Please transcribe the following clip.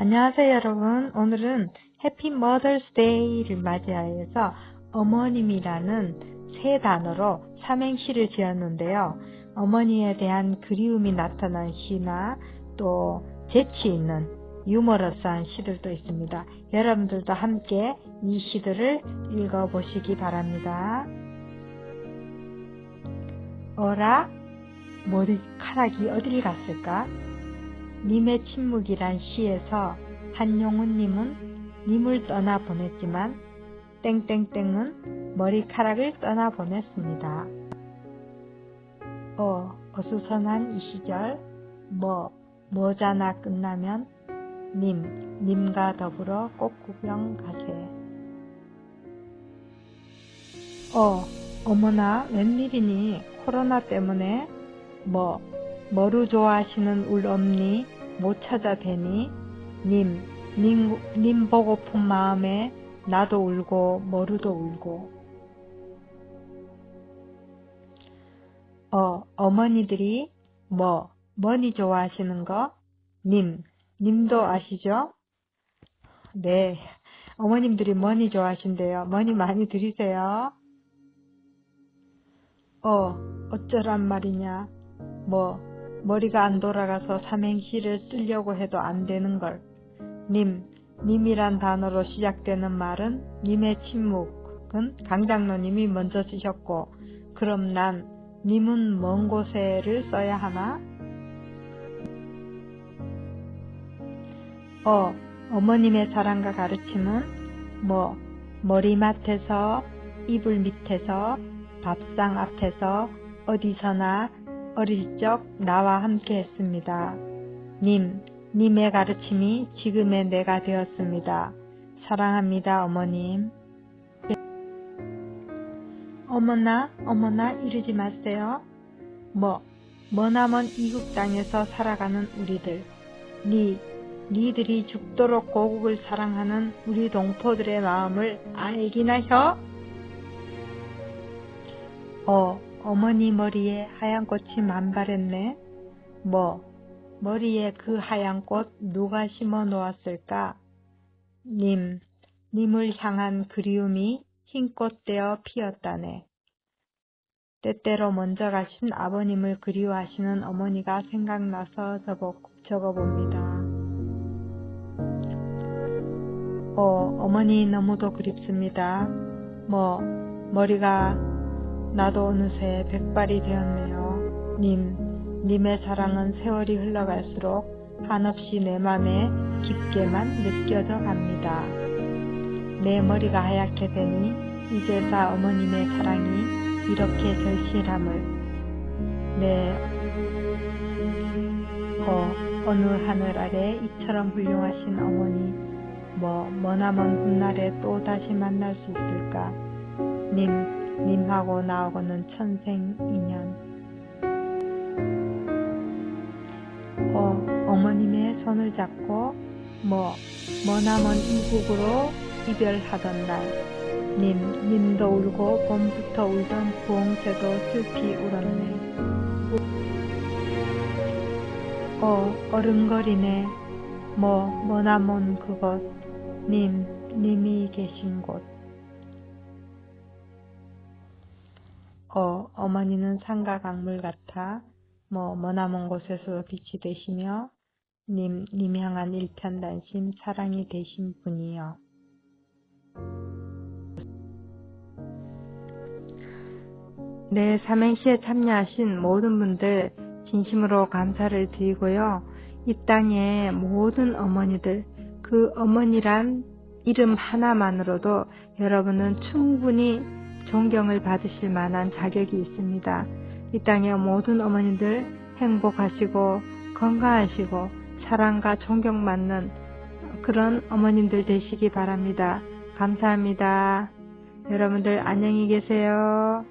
안녕하세요 여러분. 오늘은 해피 머더스 데이를 맞이하여서 어머님이라는 세 단어로 삼행시를 지었는데요. 어머니에 대한 그리움이 나타난 시나 또 재치 있는 유머러스한 시들도 있습니다. 여러분들도 함께 이 시들을 읽어보시기 바랍니다. 어라 머리카락이 어딜 갔을까? 님의 침묵이란 시에서 한용운님은 님을 떠나 보냈지만 땡땡땡은 머리카락을 떠나 보냈습니다. 어, 어수선한 이 시절 뭐, 뭐잖아 끝나면 님, 님과 더불어 꽃구경 가세. 어, 어머나 웬일이니 코로나 때문에 뭐 뭐루 좋아하시는 울 없니 못 찾아대니 님, 님, 님 보고픈 마음에 나도 울고 머루도 울고 어, 어머니들이 뭐, 뭐니 좋아하시는 거? 님, 님도 아시죠? 네, 어머님들이 뭐니 좋아하신대요. 뭐니 많이 드리세요. 어, 어쩌란 말이냐. 뭐, 머리가 안 돌아가서 삼행시를 쓰려고 해도 안 되는 걸. 님, 님이란 단어로 시작되는 말은 님의 침묵은 강장로님이 먼저 쓰셨고, 그럼 난 님은 먼 곳에를 써야 하나? 어, 어머님의 사랑과 가르침은 뭐, 머리맡에서, 이불 밑에서, 밥상 앞에서, 어디서나 어릴 적 나와 함께 했습니다. 님, 님의 가르침이 지금의 내가 되었습니다. 사랑합니다, 어머님. 어머나, 어머나, 이러지 마세요. 뭐, 머나먼 이국 땅에서 살아가는 우리들. 니, 니들이 죽도록 고국을 사랑하는 우리 동포들의 마음을 알기나 혀? 어, 어머니 머리에 하얀 꽃이 만발했네. 뭐, 머리에 그 하얀 꽃 누가 심어 놓았을까? 님, 님을 향한 그리움이 흰 꽃 되어 피었다네. 때때로 먼저 가신 아버님을 그리워하시는 어머니가 생각나서 적어봅니다. 어, 어머니 너무도 그립습니다. 뭐, 머리가 나도 어느새 백발이 되었네요. 님, 님의 사랑은 세월이 흘러갈수록 한없이 내 맘에 깊게만 느껴져 갑니다. 내 머리가 하얗게 되니 이제서 어머님의 사랑이 이렇게 절실함을 내 어, 어느 하늘 아래 이처럼 훌륭하신 어머니 뭐 머나먼 훗날에 또 다시 만날 수 있을까 님 님하고 나하고는 천생 인연. 어, 어머님의 손을 잡고 뭐 머나먼 이국으로 이별하던 날, 님, 님도 울고 봄부터 울던 부엉새도 슬피 울었네. 어, 어른거리네. 뭐, 머나먼 그곳, 님, 님이 계신 곳. 어, 어머니는 산과 강물 같아 뭐 머나먼 곳에서 빛이 되시며 님, 님 향한 일편단심 사랑이 되신 분이요. 네, 삼행시에 참여하신 모든 분들 진심으로 감사를 드리고요. 이 땅의 모든 어머니들, 그 어머니란 이름 하나만으로도 여러분은 충분히 존경을 받으실 만한 자격이 있습니다. 이 땅의 모든 어머니들 행복하시고 건강하시고 사랑과 존경받는 그런 어머님들 되시기 바랍니다. 감사합니다. 여러분들 안녕히 계세요.